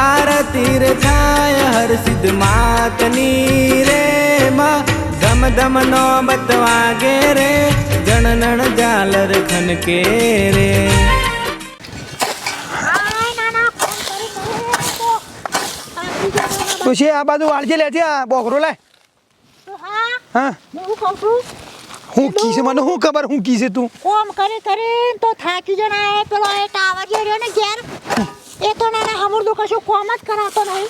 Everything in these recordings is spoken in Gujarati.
આરતી રે થાય હર સિદ્ધ માતની રે માં. ધમ ધમ નો બતવાગે રે જણનણ જાલર ખનકે રે. તુસી આ બાજુ વાળજે લેજે આ બોકરો લાય હા? હું? કી છે? મને શું ખબર હું કી છે તું? કોમ કરી કરીને તો થાકી જણાય પેલો એ ટાવર જે રહ્યો ને ઘેર. નાના કશું કોમ જ કરાતો નહીં.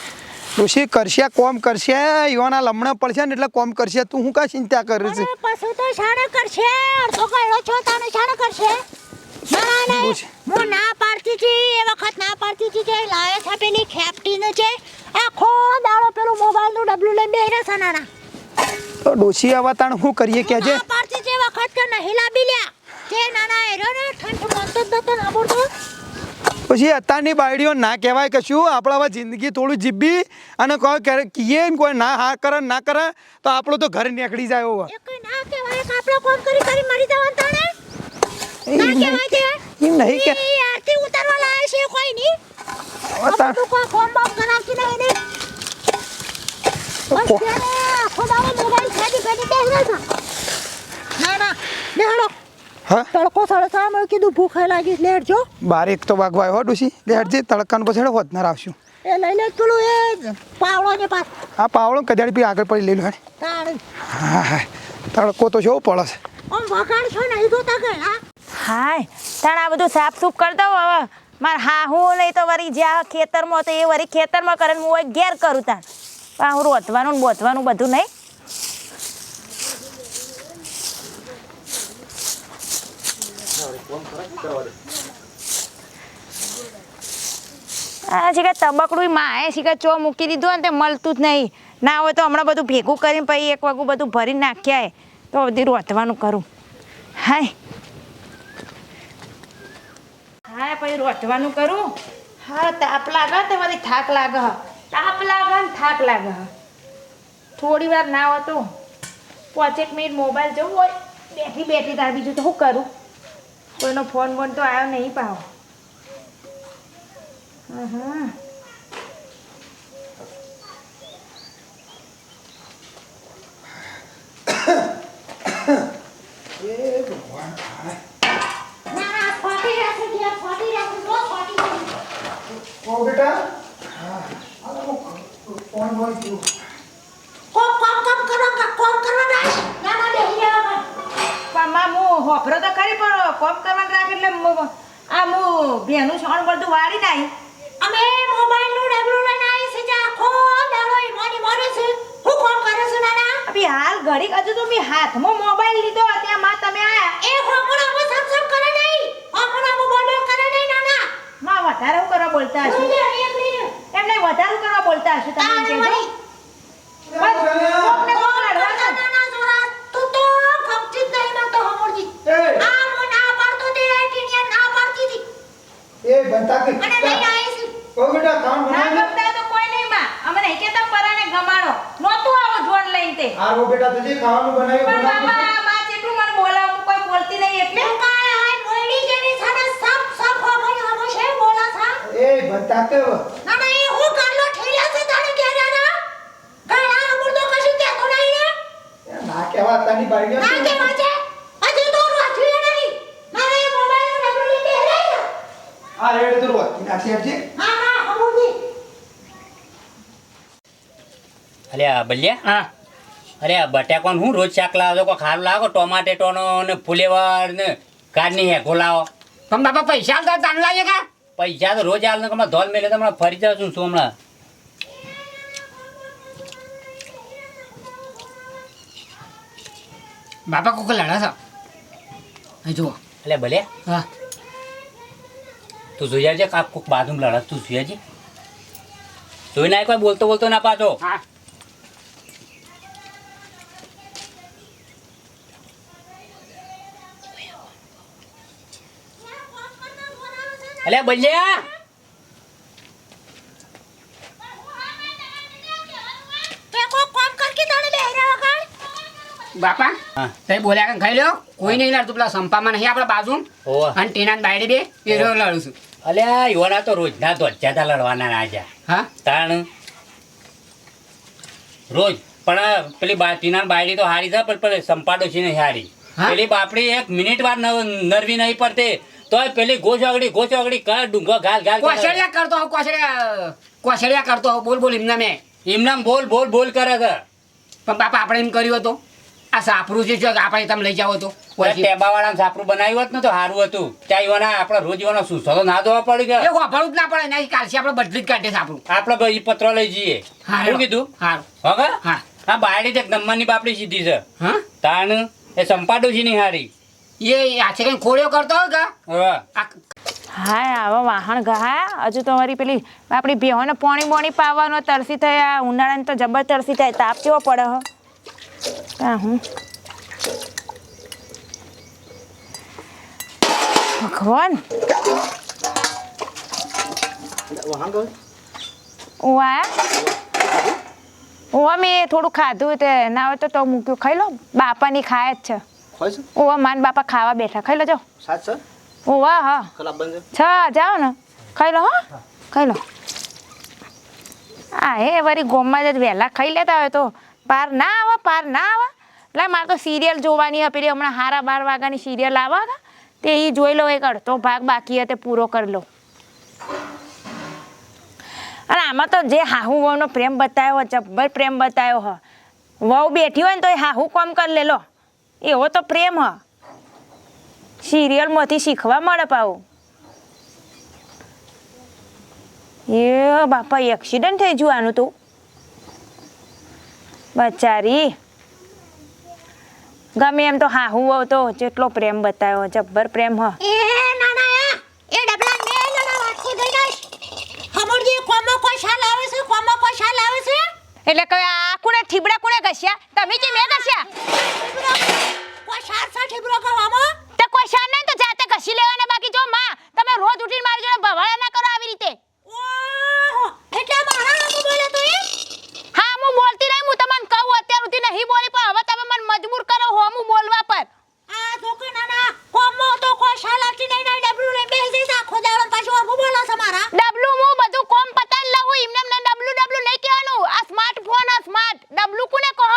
ઋષિ કરશે કોમ કરશે યોના લમણા પડશે ને એટલે કોમ કરશે. તું હું કા ચિંતા કરે છે? પછી તો શાણે કરશે અડધો કઈડો છો તાને શાણે કરશે. હું ના પાડતી હતી એ વખત ના પાડતી હતી કે લાવે છે પેલી ખેપટી ને છે આખો દાડો પેલું મોબાઈલનું ડબલું લઈને બેહી છે નાના. તો ડોશી આવા તાણ શું કરીએ કે જે? પાડતી એ વખત કે નહીં લાબી લ્યા. જે નાના એરો ને ઠંડ મનતો જ નતો ના બોલતો પછી અત્યારની બાયડીઓ ના કહેવાય કશું આપણે હવે જિંદગી થોડું જીબી અને કોઈ ક્યારે કીએ ને કોઈ ના હા કરે ના કરે તો આપણું તો ઘર નીકળી જાય હવે આપણે કરી કરી એમ નહીં કે ઈ આરતી ઉતારવા લાયા છે કોઈ નહીં. તું કોઈ ફોન બોમ કરાવતી નહીં ને બસ ત્યારે આખો દાડો મોબાઈલ ખાલી ના લેહડો હા? તડકો સળસા મેં કીધું ભૂખે લાગી લેડજો લેટ જો બાર તો વાગવાય હો ડુસી. લેડજે તડકાનો પછી હેડો વધનાર આવશું. એ લઈ લે પેલું એ પાવડો ને પાસ આ પાવડો કદાડી પી આગળ પડી લઈ લો હેડ. હા હા. તડકો તો જો પડે છે. ઓમ વગાડ છો નહીં તકે હા? હાય તાણ આ બધું સાફ સૂફ કરતા દઉં હવે. મારે હા હું નહીં તો વળી જ્યાં ખેતરમાં તો એ વળી ખેતરમાં કરે હું એક ઘેર કરું તાણ. પણ હું રોતવાનું ને બોતવાનું બધું નહીં. આ છે કે તબકડું માએ છે કે ચો મૂકી દીધું ને તે મળતું જ નહીં. ના હોય તો હમણાં બધું ભેગું કરીને પછી એક વાગું બધું ભરી નાખ્યા તો બધી રોતવાનું કરું. હાય. હા પછી રોતવાનું કરું? હા, તાપ લાગે તે વળી થાક લાગે. તાપ લાગે ને થાક લાગે. થોડી વાર ના હોય તો પાંચેક મિનિટ મોબાઈલ જવું હોય, બેઠી બેઠી તાર બીજું તો શું કરું? કોઈનો ફોન બોન તો આવ્યો નહીં પાવ હા ના ના ફાટી રહેશે ઘેર ફાટી રહેશે બહુ ફાટી રહેશે ઓ બેટા ફોન બોલ તું કોમ કોમ કોમ કરો કોમ કરવા ના ના ના બેહી રહેવા પણ માં હું હોફરો તો ખરી પણ કોમ કરવાનું રાખે એટલે આ હું ભેનું છોણ બધું વાળી નાઈ અમે મોબાઈલનું ડબલું લઈને આવી છે જે આખો દાડો મોની મોરે છે. હું કોમ કરું છું નાના? અભી હાલ ઘડી હજુ તો મેં હાથમાં મોબાઈલ લીધો ત્યાં માં તમે આયા. એ હોમણા અમે સબ સબ કરે નહીં. હોમણા અમે બોલ કરે નહીં નાના. માં વધારે હું કરવા બોલતા ને એમને વધારે કરવા બોલતા છું તમે એમ તારે કહેજો. વળી બસ, કોકને કોક ના લડવાના. ના જોરા તું તો ગમતી જ નહીં મને તો હમોરજી એ આ હું ના પાડતો તે ટીનિયા ના પાડતી હતી એ બનતા કે અને લઈને આવી છે ઓ બેટા ખાણ ના કરતા તો કોઈ નહીં માં. અમે નહીં કહેતા પરાને ગમાડો. નોતું આવો જોન લઈને તે. આ રો બેટા તજે ખાવાનું બનાવ્યું પણ બાબા માં જેટલું મને બોલાવ હું કોઈ બોલતી નહીં એટલે. હું કાય હાય મોયડી જેની સાને સબ સબ હમોય હમો છે બોલા થા એ બનતા કે ના ના એ હું કાલો ઠેલા છે તાણે ઘેરાના ગળા તો કશું કેતો નહીં ને? ના કેવા તાની બાઈડીઓ ના કેવા છે હજી તો વાંચ્યું નહીં મારે મોબાઈલનું ડબલું લઈને બેહરાય ને આ રેડ રોત આપજે હા હા અરે આ બલ્યા? હા. અરે આ બટાકોન હું રોજ શાક લાવો છો? કોઈ ખારું લાવો? ટોમાટેટોનો ને ફુલેવર ને કારની હેકો લાવો? તમે બાપા પૈસા આવતા તાન લાગે કા? પૈસા તો રોજ હાલ કમા ધોલ મેલે તો હમણાં ફરી જશું શું હમણાં. બાપા કોક લડા છો. અહીં જુઓ. એટલે ભલે હા. તું જોઈ આવજે કાપ કોક બાજુ લડત તું જોઈ આવજે. જોઈ ના કોઈ બોલતો બોલતો ના પાછો. હા. અલે બલ્યા. બાપા હા. તે બોલ્યા કે ખાઈ લ્યો? કોઈ નહીં લડતું પેલા સંપામાં નહીં આપડે બાજુ અને ટીના બાયડી બે એ લડું છું. અલ્યા યુવાના તો રોજના ધ્વજાતા લડવાના ના જા હા? તાણ? રોજ. પણ પેલી બાટીના બાયડી તો હારી છે પણ પેલી સંપાડો છે નહીં હારી પેલી બાપડી એક મિનિટ વાર નરવી નહીં પડતી. તોય પેલી ગોચ આગળી ગોચ આગળી કર ડુંગો ગાલ ગાલ. કોસડિયા કરતો હો કોસડિયા કોસડિયા કરતો હો બોલ બોલ એમના મેં. એમના બોલ બોલ બોલ કરે છે. પણ બાપા આપણે એમ કર્યું હતું. આ સાપરું છે જો આપણે તમે લઈ જાઓ તો. ટેબા વાળા સાપરું બનાવ્યું હોત ને તો સારું હતું. ત્યાં ઈવાના આપણે રોજ સુસો તો ના દોવા પડી એ ગયા વાપરવું જ ના પડે નહીં કાલથી આપણે બદલી જ કાઢીએ સાપરું. આપણે ભાઈ પત્ર લઈ જઈએ. હા શું કીધું? હારું. હવે હા. આ બાયડી એક નંબરની બાપડી સીધી છે. હા? તાણ એ સંપાડો છે નહીં હારી. એ આછે કઈ ખોળ્યો કરતો હોય કે? હા આ હાય આવા વાહણ ગયા. હજુ તમારી પેલી આપણી બેહોને પોણી બોણી પાવાનો તરસી થયા. ઉનાળાને તો જબર તરસી થાય. તાપ કેવો પડે હ? હા હું ભગવાન ઓવા ઓવા મેં થોડું ખાધું તે. ના હોય તો તો મૂક્યું. ખાઈ લો. બાપાની ખાય જ છે. ઓવા માન બાપા ખાવા બેઠા. ખાઈ લો જો ઉવા હા. છ. જાઓ ને. ખાઈ લો હા. ખાઈ લો. હા એ વળી ગોમમાં જ વહેલા ખાઈ લેતા હોય તો પાર ના આવે, પાર ના આવે. એટલે મારે તો સિરિયલ જોવાની હતી, પેલી હમણાં હારા બાર વાગ્યાની સિરિયલ આવે કે તે એ જોઈ લો એક અડધો ભાગ બાકી હતો પૂરો કરી લો. અને આમાં તો જે હાહુ વહુનો પ્રેમ બતાવ્યો જબ્બર પ્રેમ બતાવ્યો હ વહુ બેઠી હોય ને તો એ હાહુ કોમ કરી લેલો એવો તો પ્રેમ હ. સિરિયલમાંથી શીખવા મળે પાવું એ બાપા એક્સિડન્ટ થઈ જવાનું તો. બચારી. ગમે એમ તો હાહુ વહુ તો જેટલો પ્રેમ બતાવ્યો જબ્બર પ્રેમ હ. એ નાના એ ડબલા ને નાના વાટકી ગઈ ગઈ. હમણજી કોમો કોઈ શાલ આવે છે? કોમો કોઈ શાલ આવે છે? એટલે કે આ કુણે ઠીબડા કુણે ઘસ્યા? તમે કે મેં ઘસ્યા? કોઈ શાર સા ઠીબરો કવામાં તો કોઈ શાન નહીં તો જાતે ઘસી લેવાના બાકી જો માં તમે રોજ ઉઠીને મારી જોડે ભવાળા ના કરો આવી રીતે ઓહો એટલે મારા નામ બોલે તો એ હા હું બોલતી નહીં હું તમને કહું અત્યાર સુધી નહીં બોલી પણ હવે તમે મને મજબૂર કરો હો હું બોલવા પર આ જોકે નાના કોમો તો કોઈ શાલ આવતી નહીં નહીં ડબલું લઈને બેસી જા આખો દાડો પાછું આખું બોલો છે મારા ડબલું હું બધું કોમ પતાઈ લઉં એમને એમને ડબલું ડબલું નહીં કહેવાનું આ સ્માર્ટફોન આ સ્માર્ટ ડબલું કોને કહો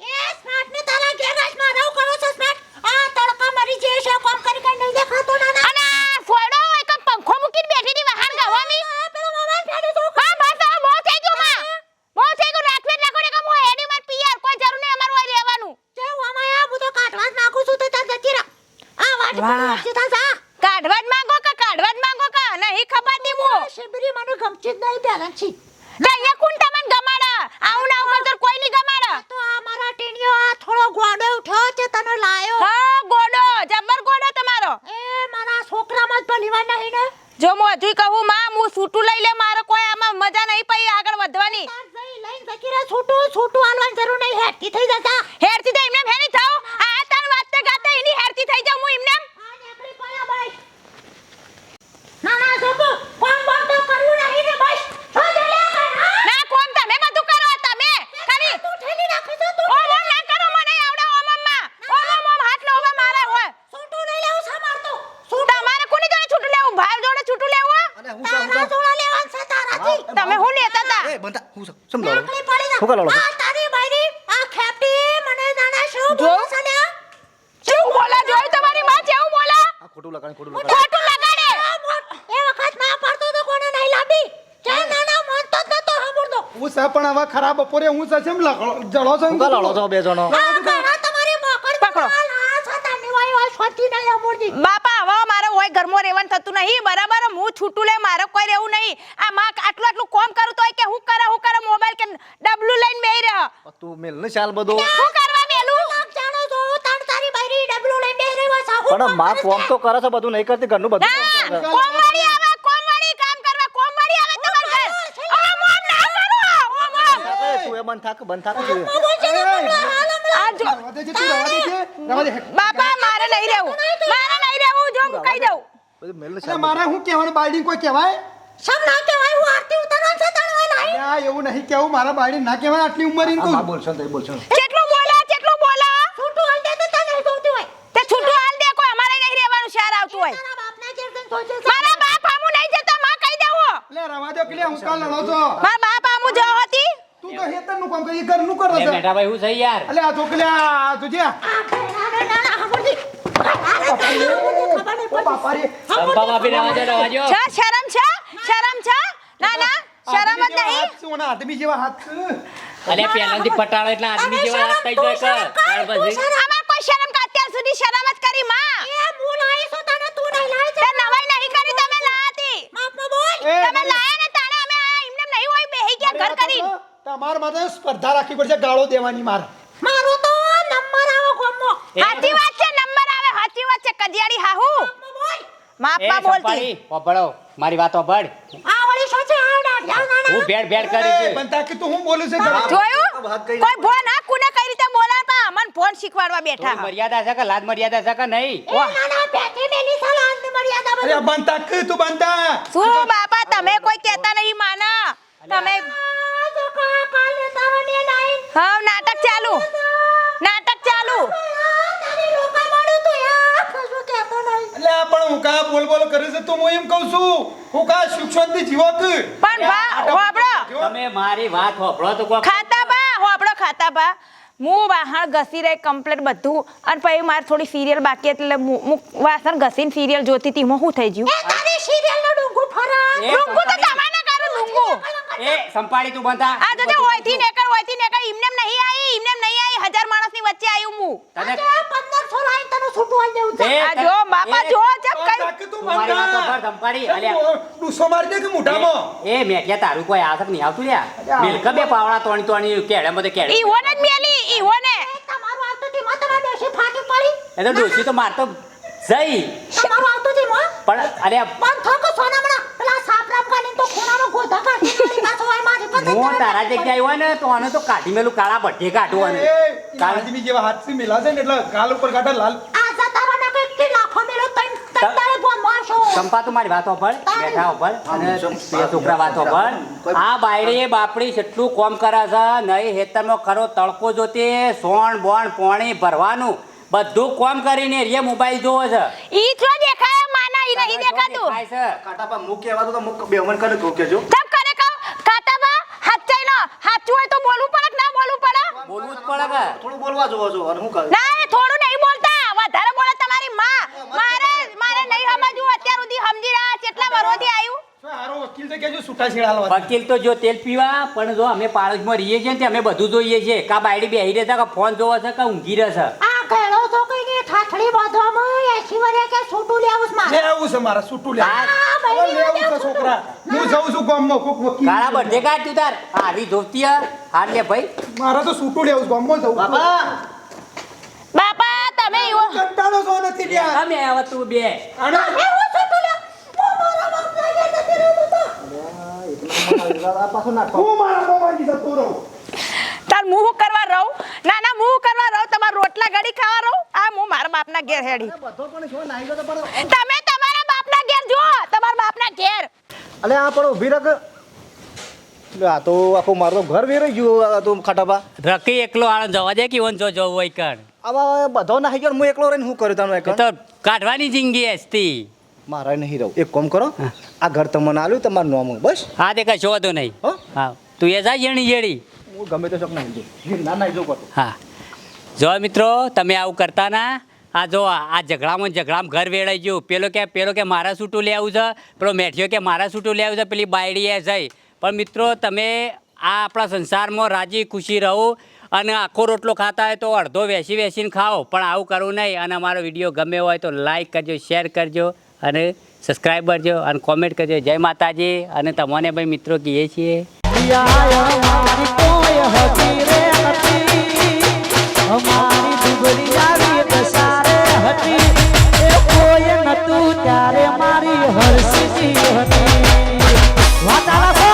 એ સ્માર્ટ ને તારા ઘેર રાજમાં રહું કરો છો સ્માર્ટ આ તડકા મરી જે છે કોમ કરી કરી નહીં દેખાતો નાના અને આ સોયડો હોય કે પંખો મૂકીને બેઠી હતી વાહન ગાવાની આ પેલો મોબાઈલ ફેડી દો હા બસ હવે બહુ થઈ ગયું માં બહુ થઈ ગયું રાખવે જ રાખો ને કે હું હેડી માં પિયર કોઈ જરૂર નહીં અમારું અહીં રહેવાનું જે અમાય આ બધો કાઢવા જ નાખું છું તો તાર જતી રહા આ વાહ. પર કાઢવા જ માંગો કે કાઢવા જ માંગો કે? નહીં ખબર નહીં હું. શિબરી મને ગમતી જ નહીં પહેલા છી. અહીંયા કોણ તમને ગમાડા? આવું ના ઉપર કોઈ નહીં ગમાડા. તો આ મારા ટીણીઓ આ થોડો ગોડો ઉઠ્યો છે તને લાયો. હા ગોડો જબર ગોડો તમારો. એ મારા છોકરામાં જ ભલીવા નહીં ને. જો હું હજુ કહું માં હું છૂટું લઈ લે મારો કોઈ આમાં મજા નહીં પડી આગળ વધવાની. લઈને જતી રહે છૂટું છૂટું આલવાની જરૂર નહીં હેઠી થઈ જતા હેરથી તો એમને હેરી થાવ આ તાર વાતે ગાતે એની હેરથી થઈ જાઉં હું એમને આ નીકળી પડ્યા ભાઈ ના ના જોકો કોણ બોલ તો કરવું નહીં ને બસ છો જ લે કર ના કોમ તમે બધું કરો તમે ખાલી તું ઠેલી રાખે છે તું ઓમ ઓમ ના કરો મને આવડે ઓમ ઓમમાં ઓમ ઓમ ઓમ હાથ લો ઓમ મારે હોય છૂટું નહીં લેવું છે મારતો તમારે કોની જોડે છૂટું લેવું ભાઈ જોડે છૂટું લેવું તારા જોડા લેવાનું છે તારાથી. તમે હું લેતા હતા નીકળી પડી જા આ તારી બાયરી આ ખેપટી મને નાના શું બોલે છે ને શું બોલા જોયું તમારી માં કેવું બોલા? ખોટું લગાડે આ મોટ એ વખત ના પડતો તો કોને નહીં લાંબી? જે નાના માનતો જ નતો સાંભળતો. હું છે પણ હવે ખરાબ બપોરે હું છે કેમ લખો જળો છો? લડો છો બે જણો? તમારી મોકળ પકડો. આ છતાની વાય વાય સ્વતી નહીં સાંભળતી. બાપા હવે મારે હોય ઘરમાં રહેવાનું થતું નહીં. બરાબર? હું છૂટું લે મારે કોઈ રહેવું નહીં. આ માં આટલું આટલું કોમ કરું તો કે હું કરે હું કરે મોબાઈલ કે ડબલું લઈને બેહી રહ્યો તું મેલ ને ચાલ બધો. શું કરવા મેલું? જાણો તો તાણ તારી બાયરી ડબલું લઈને બેહી રહી હોય સાહુ પણ માં કોમ તો કરે છે બધું નહીં કરતી ઘરનું બધું કોમ વાળી આવે કોમ વાળી કામ કરવા કોમવાળી આવે તમાર ઘર. ઓ મોમ ના. કરો ઓ મોમ તું એ બંધ થાક બંધ થાક. છે ને રવા રવા દે. બાપા મારે નહીં રહેવું. મારે નહીં રહેવું જો હું કહી દઉં. બધું મેલ ને મારે શું કહેવાનું બાયડી કોઈ કહેવાય? સમ ના કહેવાય હું આરતી ઉતારવાનું છે તાણ વાય ના એવું નહીં કેવું મારા બાયડી ના કહેવાય આટલી ઉંમર ઇન કહું બોલશો ને બોલશો. કેટલું બોલા કેટલું બોલા. છૂટું હાલ દે તો તને જોતી હોય? તે છૂટું હાલ દે કોઈ અમારે નહીં રહેવાનું શહેર આવતું હોય. તારા બાપના ઘેર જઈને સોચે છે. મારા બાપ આમું નહીં લડો છો. મારા બાપ આમું જવા તું તો હેતરનું કામ કરી ઘરનું કરે લે બેટા ભાઈ હું થઈ યાર. અલે આ છોકરી આ. છે શરમ છે? શરમ છે? ના ના શરમ જ નહીં. હાથ આદમી જેવા હાથ છે. અલ્યા પટાળો એટલે આદમી જેવા હાથ થઈ જાય કે ત્યાર કોઈ શરમ કે અત્યાર સુધી શરમ જ કરી માં. એ હું લાવી છું તને તું નહીં લાવી તે નવાઈ નહીં કરી તમે લાતી માપમાં બોલ. તમે લાયા ને તાણે અમે આ એમને નહીં હોય બેહી ગયા ઘર કરી. તમારે માથે સ્પર્ધા રાખવી પડશે ગાળો દેવાની મારે. મારો તો નંબર આવો ગોમો સાચી વાત છે નંબર આવે સાચી વાત છે હાહુ. માપા બોલતી. સંપાડી મારી વાત ઓભળ આ વળી શું છે હું ભેડ ભેડ કરી છે. બનતા કે તું હું બોલું છે જોયું? કોઈ ફોન આ કુને કઈ રીતે બોલાતા અમન ફોન શીખવાડવા બેઠા. મર્યાદા છે કે લાજ મર્યાદા છે કે નહીં? ઓ ના ના બેઠી બેલી સાલા અંત મર્યાદા અરે બનતા કે તું બનતા શું બાપા તમે કોઈ કહેતા નહીં માના. તમે આ જો કા કાલે તાવને નાઈન હા નાટક ચાલુ નાટક ચાલુ તારી લોકા મળ્યું તું યાર કશું કહેતો નહીં એટલે આ પણ હું કા બોલ બોલ કરે છે તો હું એમ કહું છું હું કા સુખ શાંતિ જીવો કે પણ બા હોબળો તમે મારી વાત હોભળો તો કોક ખાતા બા હોબળો ખાતા બા. હું વાહણ ઘસી રહી કમ્પ્લેટ બધું. અને પછી મારે થોડી સિરિયલ બાકી એટલે હું હું વાસણ ઘસીને સિરિયલ જોતી હતી. હું શું થઈ ગયું? એ તારી સિરિયલ નો ડુંગુ ફરા ડુંગુ તો તમાના તમારે ડુંગુ. એ સંપાડી તું બંધા. આ તો તે નેકર હોયથી નેકળ. એમને નહીં આવી ઇમનેમ નહીં આવી. હજાર માણસની વચ્ચે આવ્યું હું. તને આજે પંદરસો લાઈન તને છૂટવા દેવું છે? આ જો બાપા જો જબ કઈ તું તું મારી વાત બનતા હોભળ અલ્યા. ડૂસો મારી દે કે મોઢામાં? એ મેઠિયા તારું કોઈ આસક નહીં આવતું લ્યા. મિલક બે પાવડા તોણી તોણી કેળે મતે કેળે. ઈવોને જ મેલી ઈવોને એ તમારું આવતું તી માં તમારે ડોશી ફાટી પડી? એ તો ડોશી તો મારતો જઈ. તમારું આવતું તી માં પણ અરે પણ થોકો સોનામણા પેલા સાપરામ કાઢીને તો ખૂણામાં ગોધા કાઢી પાછો આય મારી પતંગ હું તારા જગ્યાએ હોય ને તો આને તો કાઢી મેલું કાળા ભઠ્ઠી કાઢવાનું આદમી જેવા હાથથી મેલા છે ને એટલે ગાલ ઉપર કાઢે લાલ આ જતારાને કંઈકથી લાફો મેલો તઈ તઈ ત- તારે ફોન મારશો ચંપા તું મારી વાત હોભળ બેઠા ઉપર અને છોકરા વાતો પર. આ બાયડી બાપડી જેટલું કોમ કરે છે નહીં હેતરમાં ખરો તડકો જોતે સોણ બોણ પોણી ભરવાનું. બધું કોમ કરીને રે મોબાઈલ જોવો છે. ઈ જો દેખાય માના ઈ નહીં દેખાતું. છે. કાંટાપા મુક કહેવાતું તો મુક બેહમણ કરે કહું કેજો તબ કરે કહો કાતાબા હાચઈ નો હાચું હોય તો બોલવું પડે કે ના બોલવું પડે? બોલવું જ પડે થોડું બોલવા જોવો છો અને હું કહું? ના એ થોડું નહીં બોલતા વધારે બોલે તમારી માં મારે મારે નહીં સમજવું અત્યાર સુધી સમજી રહ્યા કેટલા વરોથી આવ્યું શું હારો વકીલ છે કેજો છૂટા છેડા વકીલ તો જો તેલ પીવા પણ જો અમે પાડોશમાં રહીએ છીએ ને અમે બધું જોઈએ છીએ. કા બાયડી બેહી રહે કા ફોન જોવો છે કા ઊંઘી રહે છે? આ ઘેડો તો કઈ ઠાઠડી બાંધવામાં એસી વરે કે છૂટું લેવું છે મારે? લેવું છે મારા છૂટું લે લેવું છે છોકરા. હું જઉં છું ગામમાં કોક વકીલ કાળા બધે કાઢ તું તાર. આવી ધોતી હાર લે ભાઈ. મારે તો છૂટું લેવું છે ગામમાં બાપા. બાપા તમે એવો કંટાળો છો નથી લ્યા. અમે હવે તું બે એવું છૂટું લે હું મારા બાપના ઘેર જતી રહું તો આ પાછું નાખો હું મારા મોબાઈલ જતો રહું. તાર મું હું કરવા રહું. ના ના મું હું કરવા રહું. તમારા રોટલા ઘડી ખાવા રહું. આ હું મારા બાપના ઘેર હેડી. બધો પણ જો નાઈ ગયો પણ તમે તમારા બાપના ઘેર જો તમારા બાપના ઘેર. અલે આ રખ. આ તો આખું મારું ઘર વેરાઈ ગયું આ તો ખાટાપા. રકી એકલો આણ જવા દે કે વન જો જવું હોય કણ આવા બધો નાહી ગયો હું એકલો રહીને શું કર્યું તમે તો કાઢવાની જિંદગી હસતી મારે નહીં રહું. એક કામ કરો આ ઘર તમને આલ્યું તમારું નામ બસ? હા તે કશો વાંધો નહીં. હો? હા. તું એ જા જેણી જેડી હું ગમે તો શોખ નાહી ના નાહી કરતો હા. જો મિત્રો તમે આવું કરતા ના. આ જો આ ઝઘડામાં ઝઘડામાં ઘર વેડાઈ ગયું. પેલો કે પેલો કે મારા સૂટું લે આવું છે પેલો મેઠિયો કે મારા સૂટું લે આવું છે પેલી બાયડીએ જઈ. પણ મિત્રો તમે આ આપણા સંસારમાં રાજી ખુશી રહો અને આખો રોટલો ખાતા હોય તો અડધો વેસી વેસીને ખાઓ. પણ આવું કરવું નહીં અને અમારો વીડિયો ગમે હોય તો લાઈક કરજો શેર કરજો. અને સબસ્ક્રાઈબ કરજો અને કોમેન્ટ કરજો. જય માતાજી અને તમને ભાઈ મિત્રો કહીએ છીએ. મારી હરસી હતી વાતાવરણ